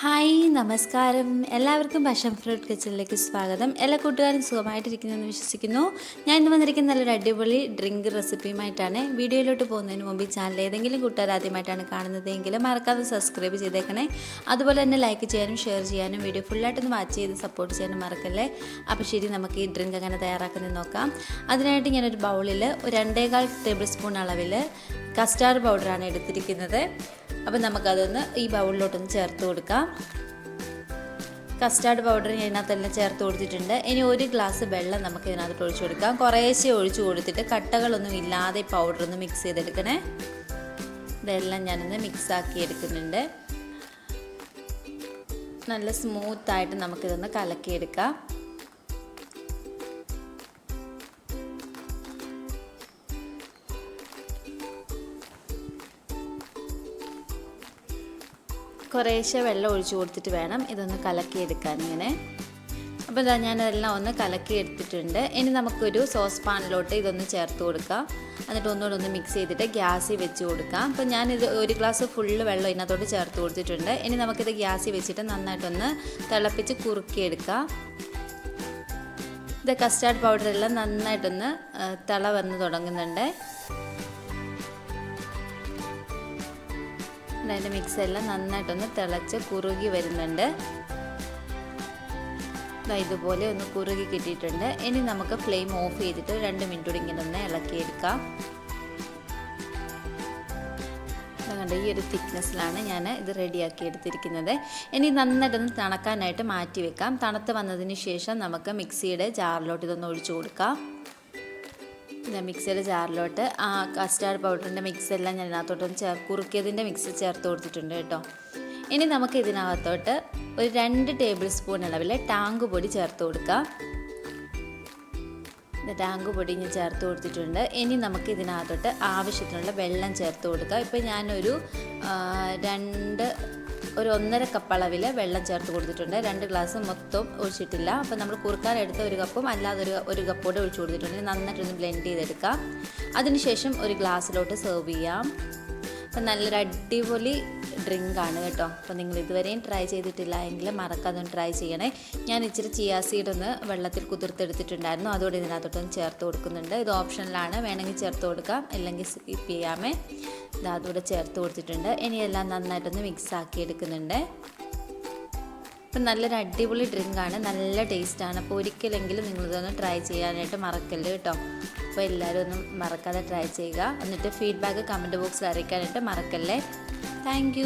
Hi നമസ്കാരം. എല്ലാവർക്കും ഭഷം fruit കിച്ചണിലേക്ക് സ്വാഗതം. എല്ലാ കൂട്ടുകാരും സുഖമായിട്ടിരിക്കുന്നതെന്ന് വിശ്വസിക്കുന്നു. ഞാൻ ഇന്ന് വന്നിരിക്കുന്ന നല്ലൊരു അടിപൊളി ഡ്രിങ്ക് റെസിപ്പിയുമായിട്ടാണ് വീഡിയോയിലോട്ട് പോകുന്നതിന് മുമ്പ് ഈ ചാനൽ ഏതെങ്കിലും കൂട്ടുകാർ ആദ്യമായിട്ടാണ് കാണുന്നതെങ്കിൽ മറക്കാതെ സബ്സ്ക്രൈബ് ചെയ്തേക്കണേ. അതുപോലെ തന്നെ ലൈക്ക് ചെയ്യാനും ഷെയർ ചെയ്യാനും വീഡിയോ ഫുള്ളായിട്ടൊന്ന് വാച്ച് ചെയ്ത് സപ്പോർട്ട് ചെയ്യാനും മറക്കല്ലേ? അപ്പോൾ ശരി നമുക്ക് ഈ ഡ്രിങ്ക് അങ്ങനെ തയ്യാറാക്കുന്നത് നോക്കാം. അതിനായിട്ട് ഞാനൊരു ബൗളിൽ രണ്ടേകാൽ ടേബിൾ സ്പൂൺ അളവിൽ കസ്റ്റാർഡ് പൗഡറാണ് എടുത്തിരിക്കുന്നത്. അപ്പോൾ നമുക്കതൊന്ന് ഈ ബൗളിലോട്ടൊന്ന് ചേർത്ത് കൊടുക്കാം. കസ്റ്റാർഡ് പൗഡർ ഞാൻ ഇതിനകത്തെല്ലാം ചേർത്ത് കൊടുത്തിട്ടുണ്ട്. ഇനി ഒരു ഗ്ലാസ് വെള്ളം നമുക്ക് ഇതിനകത്ത് ഒഴിച്ചു കൊടുക്കാം. കുറേശ്ശേ ഒഴിച്ചു കൊടുത്തിട്ട് കട്ടകളൊന്നും ഇല്ലാതെ പൗഡർ ഒന്ന് മിക്സ് ചെയ്തെടുക്കണേ. ഇതെല്ലാം ഞാനൊന്ന് മിക്സാക്കി എടുക്കുന്നുണ്ട്. നല്ല സ്മൂത്തായിട്ട് നമുക്കിതൊന്ന് കലക്കിയെടുക്കാം. കുറേശ്ശെ വെള്ളം ഒഴിച്ചു കൊടുത്തിട്ട് വേണം ഇതൊന്ന് കലക്കിയെടുക്കാൻ ഇങ്ങനെ. അപ്പോൾ ഇതാ ഞാനതെല്ലാം ഒന്ന് കലക്കി എടുത്തിട്ടുണ്ട് ഇനി നമുക്കൊരു സോസ് പാനിലോട്ട് ഇതൊന്ന് ചേർത്ത് കൊടുക്കാം. എന്നിട്ട് ഒന്നുകൂടെ ഒന്ന് മിക്സ് ചെയ്തിട്ട് ഗ്യാസിൽ വെച്ച് കൊടുക്കാം. അപ്പോൾ ഞാനിത് ഒരു ഗ്ലാസ് ഫുള്ള് വെള്ളം ഇതിനകത്തോട്ട് ചേർത്ത് കൊടുത്തിട്ടുണ്ട്. ഇനി നമുക്കിത് ഗ്യാസിൽ വെച്ചിട്ട് നന്നായിട്ടൊന്ന് തിളപ്പിച്ച് കുറുക്കിയെടുക്കാം. ഇത് കസ്റ്റാർഡ് പൗഡറെല്ലാം നന്നായിട്ടൊന്ന് തിള വന്ന് തുടങ്ങുന്നുണ്ട്. അതിന്റെ മിക്സെല്ലാം നന്നായിട്ടൊന്ന് തിളച്ച് കുറുകി വരുന്നുണ്ട്. ഇതുപോലെ ഒന്ന് കുറുകി കിട്ടിയിട്ടുണ്ട്. ഇനി നമുക്ക് ഫ്ലെയിം ഓഫ് ചെയ്തിട്ട് രണ്ട് മിനിറ്റ് കൂടി ഇങ്ങനെ ഒന്ന് ഇളക്കിയെടുക്കാം. കണ്ട ഈ ഒരു തിക്നെസ്സിലാണ് ഞാൻ ഇത് റെഡിയാക്കി എടുത്തിരിക്കുന്നത്. ഇനി നന്നായിട്ടൊന്ന് തണക്കാനായിട്ട് മാറ്റി വെക്കാം. തണുത്ത് വന്നതിന് ശേഷം നമുക്ക് മിക്സിയുടെ ജാറിലോട്ട് ഇതൊന്ന് ഒഴിച്ചു കൊടുക്കാം. മിക്സിയുടെ ജാറിലോട്ട് ആ കസ്റ്റാർഡ് പൗഡറിന്റെ മിക്സ് എല്ലാം ഞാൻ ഇതിനകത്തോട്ട് ചേർ കുറുക്കിയതിന്റെ മിക്സ് ചേർത്ത് കൊടുത്തിട്ടുണ്ട് കേട്ടോ. ഇനി നമുക്ക് ഇതിനകത്തോട്ട് ഒരു രണ്ട് ടേബിൾ സ്പൂൺ അളവിൽ ടാങ്ക് പൊടി ചേർത്ത് കൊടുക്കാം. ടാങ്ക് പൊടി ഞാൻ ചേർത്ത് കൊടുത്തിട്ടുണ്ട്. ഇനി നമുക്ക് ഇതിനകത്തോട്ട് ആവശ്യത്തിനുള്ള വെള്ളം ചേർത്ത് കൊടുക്കാം. ഇപ്പോൾ ഞാനൊരു രണ്ട് ഒരു ഒന്നര കപ്പ് അളവിൽ വെള്ളം ചേർത്ത് കൊടുത്തിട്ടുണ്ട്. രണ്ട് ഗ്ലാസ് മൊത്തം ഒഴിച്ചിട്ടില്ല. അപ്പോൾ നമ്മൾ കുറുക്കാൻ എടുത്ത ഒരു കപ്പും അല്ലാതെ ഒരു ഒരു കപ്പോടെ ഒഴിച്ചു കൊടുത്തിട്ടുണ്ട്. നന്നായിട്ടൊന്ന് ബ്ലെൻഡ് ചെയ്തെടുക്കാം. അതിനുശേഷം ഒരു ഗ്ലാസ്സിലോട്ട് സെർവ് ചെയ്യാം. അപ്പം നല്ലൊരു അടിപൊളി ഡ്രിങ്ക് ആണ് കേട്ടോ. അപ്പോൾ നിങ്ങൾ ഇതുവരെയും ട്രൈ ചെയ്തിട്ടില്ല എങ്കിൽ മറക്കാതെ ട്രൈ ചെയ്യണേ. ഞാൻ ഇച്ചിരി ചിയാ സീഡ് ഒന്ന് വെള്ളത്തിൽ കുതിർത്തെടുത്തിട്ടുണ്ടായിരുന്നു. അതോടെ ഇതിനകത്തോട്ടൊന്ന് ചേർത്ത് കൊടുക്കുന്നുണ്ട്. ഇത് ഓപ്ഷനിലാണ്. വേണമെങ്കിൽ ചേർത്ത് കൊടുക്കാം. അല്ലെങ്കിൽ സ്കിപ്പ് ചെയ്യാമേ. ഇത് അതുകൂടെ ചേർത്ത് കൊടുത്തിട്ടുണ്ട്. ഇനി എല്ലാം നന്നായിട്ടൊന്ന് മിക്സ് ആക്കി എടുക്കുന്നുണ്ട്. അപ്പം നല്ലൊരു അടിപൊളി ഡ്രിങ്കാണ്. നല്ല ടേസ്റ്റാണ് അപ്പോൾ ഒരിക്കലെങ്കിലും നിങ്ങളിതൊന്ന് ട്രൈ ചെയ്യാനായിട്ട് മറക്കല്ലേ കേട്ടോ. അപ്പോൾ എല്ലാവരും ഒന്നും മറക്കാതെ ട്രൈ ചെയ്യുക. എന്നിട്ട് ഫീഡ്ബാക്ക് കമന്റ് ബോക്സിൽ അറിയിക്കാനായിട്ട് മറക്കല്ലേ? താങ്ക്